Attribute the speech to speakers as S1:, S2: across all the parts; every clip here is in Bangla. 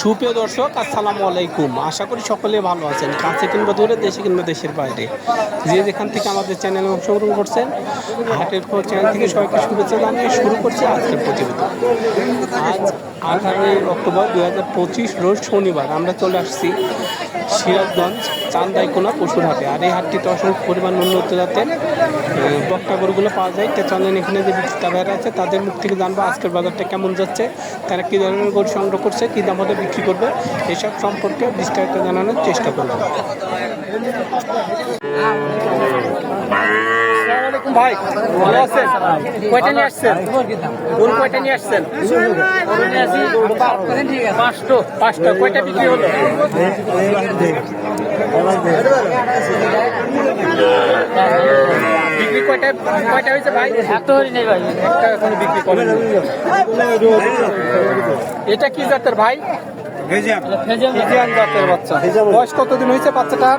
S1: সুপ্রিয় দর্শক, আসসালামু আলাইকুম। আশা করি সকলে ভালো আছেন। কাছে কিংবা দূরে, দেশে কিংবা দেশের বাইরে। যে যেখান থেকে আমাদের চ্যানেলে অংশগ্রহণ করছেন, হাটের পর চ্যানেল থেকে সবাইকে শুভেচ্ছা জানিয়ে শুরু করছে আজকের প্রতিবেদন। আজ আঠারোই অক্টোবর দু হাজার পঁচিশ, রোজ শনিবার আমরা চলে আসছি সিরাজগঞ্জ চান্দাইকোনা পশুর হাটে আর এই হাটটিতে অসংখ্য পরিমাণ উন্নত জাতের বক্তা গরুগুলো পাওয়া যায়। চলেন এখানে যে বিক্রেতা ভাইরা আছে, তাদের মুখ থেকে জানব আজকের বাজারটা কেমন যাচ্ছে, তারা কী ধরনের গরু সংগ্রহ করছে, কী দাম হলে বিক্রি করবে, এসব সম্পর্কে বিস্তারিত জানানোর চেষ্টা করব। ভাই ভালো আছেন? কয়টা নিয়ে আসছেন? কোন কয়টা নিয়ে আসছেন? পাঁচটো পাঁচটা। কয়টা বিক্রি হলো? বিক্রি কয়টা কয়টা হয়েছে ভাই?
S2: এত হরি ভাই।
S1: একটা এখন বিক্রি করেন। এটা কি জাতের ভাই? ফিজিয়ান জাতের বাচ্চা। বয়স কতদিন হয়েছে বাচ্চাটার?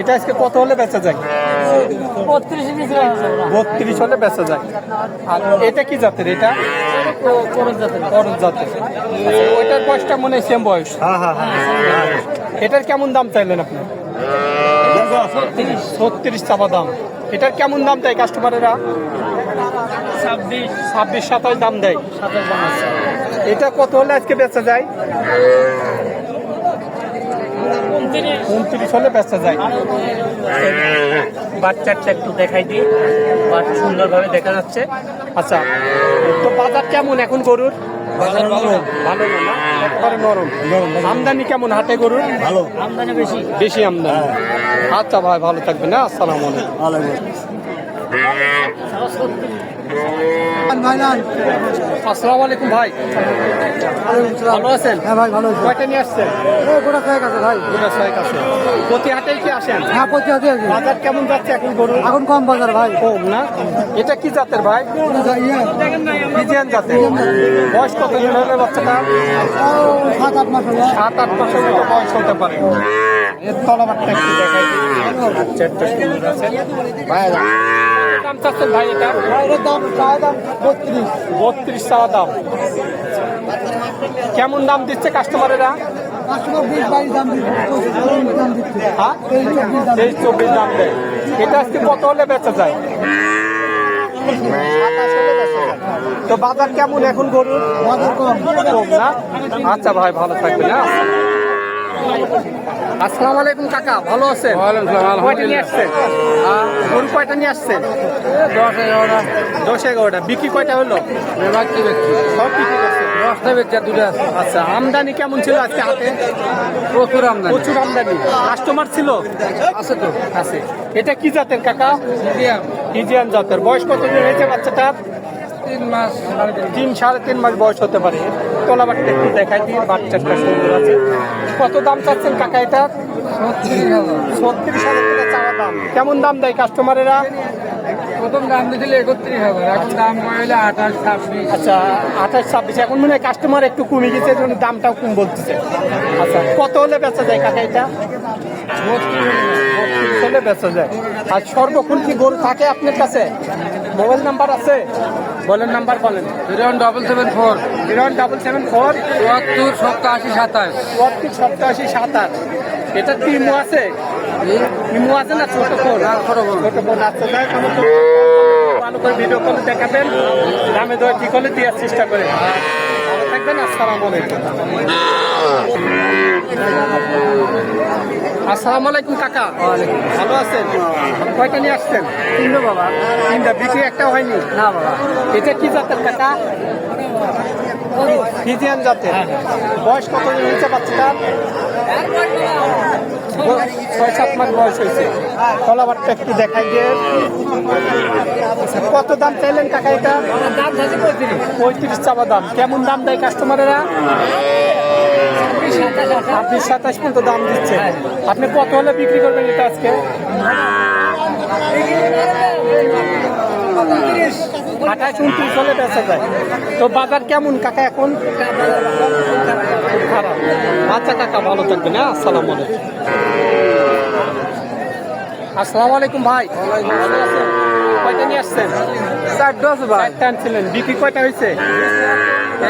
S1: এটা আজকে কত হলে বেচা যায়?
S2: বত্রিশে
S1: হলে বেচা যায়। আর এটা কি জাতের? এটা করজ জাতের। আচ্ছা, ওইটার বয়সটা মনে হয় সেম বয়স। এটার কেমন দাম চাইলেন আপনি? ছত্রিশ। চাপা দাম। এটার কেমন দাম দেয় কাস্টমারেরা
S2: ছাব্বিশ।
S1: ছাব্বিশ সাতাশ দাম দেয়। এটা কত হলে আজকে বেচা যায়?
S2: উনত্রিশ।
S1: হলে বেচা যায় বাচ্চাটা একটু দেখাই দিই। বাচ্চা সুন্দরভাবে দেখা যাচ্ছে। আচ্ছা তো বাজার কেমন এখন গরুর?
S3: বাজার ভালো।
S1: ভালো না? একবারে নরম। আমদানি কেমন হাটে গরুর?
S3: ভালো।
S2: আমদানি বেশি।
S1: বেশি আমদানি। আচ্ছা ভাই ভালো থাকবেন না আসসালামু আলাইকুম।
S3: ভালো
S1: আসসালামু আলাইকুম ভাই। ভালো আছেন?
S3: হ্যাঁ ভাই ভালো আছে।
S1: কয়টা নিয়ে আসছেন?
S3: গোটা আছে ভাই।
S1: দুটা ছয় কাছে প্রতি হাটেই কি আসেন?
S3: হ্যাঁ আছে আছে
S1: বাজার কেমন যাচ্ছে এখন গরুর
S3: এখন কম বাজার ভাই।
S1: কম না? এটা কি জাতের ভাই? ফিজিয়ান জাতের। বয়স কত দিন হলে বাচ্চাটা?
S3: সাত আট মাস হলো।
S1: সাত আট মাসের মতো বয়স হতে পারে। এর তলাবারটা একটু দেখাই। সুন্দর আছে। দাম চাচ্ছেন ভাই এটা?
S3: এর দাম চাওয়া দাম বত্রিশ।
S1: বত্রিশ চাওয়া দাম। কেমন দাম দিচ্ছে কাস্টমারেরা? হ্যাঁ?
S3: তেইশ চব্বিশ দাম
S1: দেয়। এটা আজকে কত হলে বেচা যায়। তো বাজার কেমন এখন গরুর?
S3: বাজার কম।
S1: কম না? আচ্ছা ভাই ভালো থাকবে না আসসালামু আলাইকুম কাকা। ভালো আছেন? কয়টা নিয়ে আসছেন? আহ, গরু কয়টা নিয়ে আসছেন?
S3: দশ এগারোটা।
S1: দশ এগারোটা। বিক্রি কয়টা হলো?
S3: বাকি
S1: সব বিক্রি
S3: দশটা দুটো আছে।
S1: আচ্ছা আমদানি কেমন ছিল আজকে হাতে
S3: প্রচুর আমদানি।
S1: প্রচুর আমদানি। কাস্টমার ছিল?
S3: আছে তো।
S1: আছে। এটা কি জাতের কাকা? ইজিয়ান জাতের। বয়স কত হয়েছে বাচ্চাটার?
S3: তিন মাস তিন
S1: সাড়ে তিন মাস বয়স হতে পারে। তোলাবারটা একটু দেখাই দিয়ে বাচ্চাটা সুন্দর আছে। কত দাম চাচ্ছেন কাকা এটা?
S3: ছত্রিশ হাজার।
S1: টাকা চাওয়া দাম। কেমন দাম দেয় কাস্টমারেরা
S3: প্রথম দাম দিয়েছিল একত্রিশ হাজার এখন দাম কমাইলে আঠাশ ছাব্বিশ।
S1: আচ্ছা আঠাশ ছাব্বিশ। এখন মনে হয় কাস্টমার একটু কমে গেছে দামটাও কম বলতেছে। আচ্ছা কত হলে বেচা যায় কাকা এটা? বত্রিশ হলে বেচা যায়। আর সর্বক্ষণ কি গরু থাকে আপনার কাছে? মোবাইল নাম্বার আছে? বলেন নাম্বার বলেন।
S3: Zero double seven four.
S1: Zero double seven four.
S3: চুয়াত্তর সপ্তাহ আশি সাতাশ।
S1: চুয়াত্তর সপ্তাশি সাত আট এটা ইমো আছে? ইমো আছে না ছোট ফোন? ছোট ফোন। ছোট ফোন তো ভালো করে ভিডিও কলে দেখাবেন। দামে দর কি করলে দেওয়ার চেষ্টা করে ভালো থাকবেন আসসালামু আলাইকুম। আসসালামু আলাইকুম কাকা। ভালো আছেন? কয়টা নিয়ে আসছেন? তিনটা বাবা। তিনটা বিক্রি একটা হয়নি? না বাবা। এটা কি জাতের কাকা? ফিজিয়ান জাতের। বয়স কত হয়েছে বাচ্চাটার ছয় সাত মাস বয়স হয়েছে। কলাবারটা একটু দেখাই দিয়ে কত দাম চাইলেন কাকা এটা? পঁয়ত্রিশ। চাবা দাম। কেমন দাম দেয় কাস্টমারেরা আপনি সাতাশ পর্যন্ত দাম দিচ্ছেন আপনি কত হলে বিক্রি করবেন এটা আজকে? আঠাশ উনত্রিশ হলে বেচা যায়। তো বাজার কেমন কাকা এখন? খারাপ। আচ্ছা কাকা ভালো থাকবেন হ্যাঁ? আসসালামু আলাইকুম। আসসালামু আলাইকুম ভাই। কয়টা নিয়ে আসছেন?
S3: চারটা আছে ভাই।
S1: একটা আনছিলেন। বিক্রি কয়টা হয়েছে?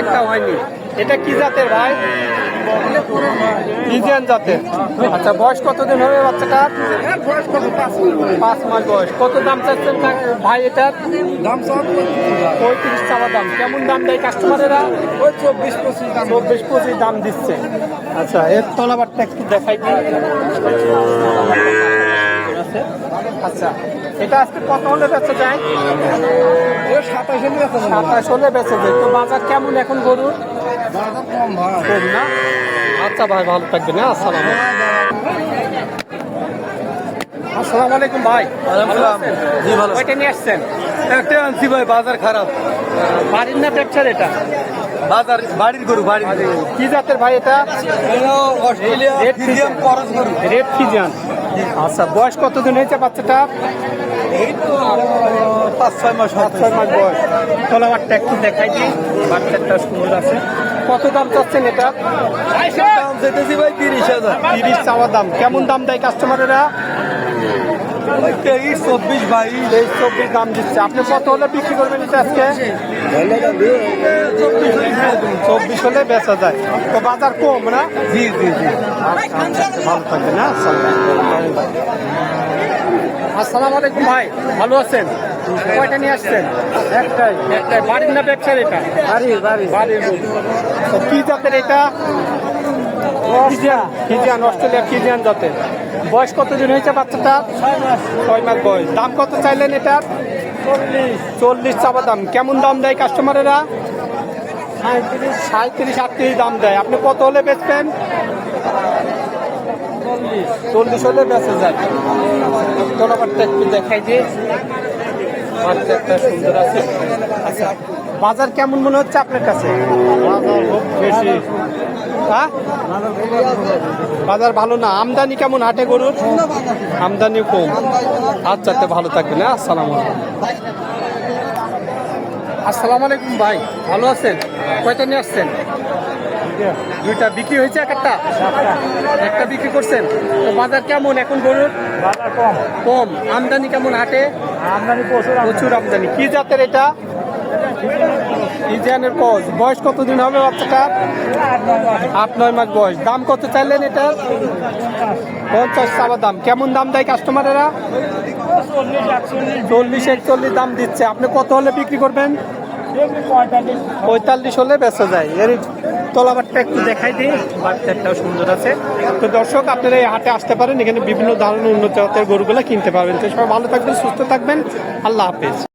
S1: একটা হয়নি। এটা কি জাতের ভাই? ইন্ডিয়ান জাতের। আচ্ছা বয়স কতদিন হবে বাচ্চাটার? পাঁচ মাস। বয়স। কত দাম চাচ্ছেন ভাই এটার?
S3: দাম
S1: পঁয়ত্রিশ চাওয়া দাম। কেমন দাম দেয় কাস্টমারেরা
S3: ওই চব্বিশ পঁচিশ দাম।
S1: চব্বিশ পঁচিশ দাম দিচ্ছে। আচ্ছা এর তলাবারটা একটু দেখাই আচ্ছা এটা আজকে কত হলে বেচা যায়?
S3: সাতাশ হলে
S1: হলে যায়। তো বাজার কেমন এখন গরুর?
S3: কম
S1: না আচ্ছা ভাই। ভালো থাকবেন হ্যাঁ আসসালাম আসসালামু আলাইকুম ভাই।
S3: জি, ভালো
S1: কয়টা নিয়ে আসছেন
S3: একটা আনছি ভাই বাজার খারাপ
S1: বাড়ির না ব্যবসার এটা
S3: বাজার বাড়ির গরু বাড়ির
S1: কি জাতের ভাই এটা
S3: অস্ট্রেলিয়া করস গরু
S1: রেড ফিজান আচ্ছা বয়স কতদিন হয়েছে বাচ্চাটা?
S3: এই তো পাঁচ ছয় মাস
S1: সাত ছয় মাস বয়স তলাবারটা একটু দেখাই দিই। বাচ্চাটা সুন্দর আছে। কত দাম চাচ্ছেন এটা?
S3: দাম যেতেছি ভাই? তিরিশ হাজার।
S1: তিরিশ চাওয়া দাম। কেমন দাম দেয় কাস্টমারেরা
S3: তেইশ চব্বিশ বাইশ
S1: তেইশ চব্বিশ দাম দিচ্ছে। আপনি কত হলে বিক্রি করবেন এটা আজকে? চব্বিশ হলে বেচা যায় তো বাজার কম না?
S3: জি জি জি।
S1: ভালো থাকবেন হ্যাঁ আসসালামু আলাইকুম। ভাই ভালো আছেন? কয়টা নিয়ে আসছেন? একটাই। একটাই। বাড়ির না ব্যবসার এটা?
S3: বাড়ি বাড়ি।
S1: বাড়ির কি জাতের এটা? ফিজিয়ান। অস্ট্রেলিয়ার ফিজিয়ান জাতের। বয়স কতদিন হয়েছে বাচ্চাটা? ছয় মাস। বয়স। দাম কত চাইলেন এটা? চল্লিশ। চাপা দাম। কেমন দাম দেয় কাস্টমারেরা? সাঁত্রিশ আটত্রিশ দাম দেয়। আপনি কত হলে বেচবেন? চল্লিশ। হলে বেচে যায় তোলাবারটা একটু দেখাই দিয়ে সুন্দর আছে। আচ্ছা বাজার কেমন মনে হচ্ছে আপনার কাছে? বেশি। হ্যাঁ? বাজার ভালো না? আমদানি কেমন হাটে গরুর? আমদানি কম। আচ্ছা আচ্ছা ভালো থাকবেন আসসালামু আলাইকুম। আসসালামু আলাইকুম ভাই ভালো আছেন? কয়টা নিয়ে আসছেন? দুইটা বিক্রি হয়েছে এক একটা? একটা বিক্রি করছেন। তো বাজার কেমন এখন গরুর?
S3: বাজার কম।
S1: কম। আমদানি কেমন হাটে? প্রচুর আমদানি। কি জাতের এটা? ইজিয়ানের কজ বয়স কতদিন হবে বাচ্চাটা আট নয় মাস বয়স। দাম কত চাইলেন এটা? পঞ্চাশ চাবা দাম। কেমন দাম দেয় কাস্টমারেরা? চল্লিশ একচল্লিশ দাম দিচ্ছে। আপনি কত হলে বিক্রি করবেন? পঁয়তাল্লিশ। হলে বেচা যায়। এর তলাবারটা একটু দেখাই দিই, বাচ্চাটাও সুন্দর আছে। তো দর্শক, আপনারা এই হাটে আসতে পারেন, এখানে বিভিন্ন ধরনের উন্নত জাতের গরুগুলো কিনতে পারবেন। তো সবাই ভালো থাকবেন, সুস্থ থাকবেন। আল্লাহ হাফেজ।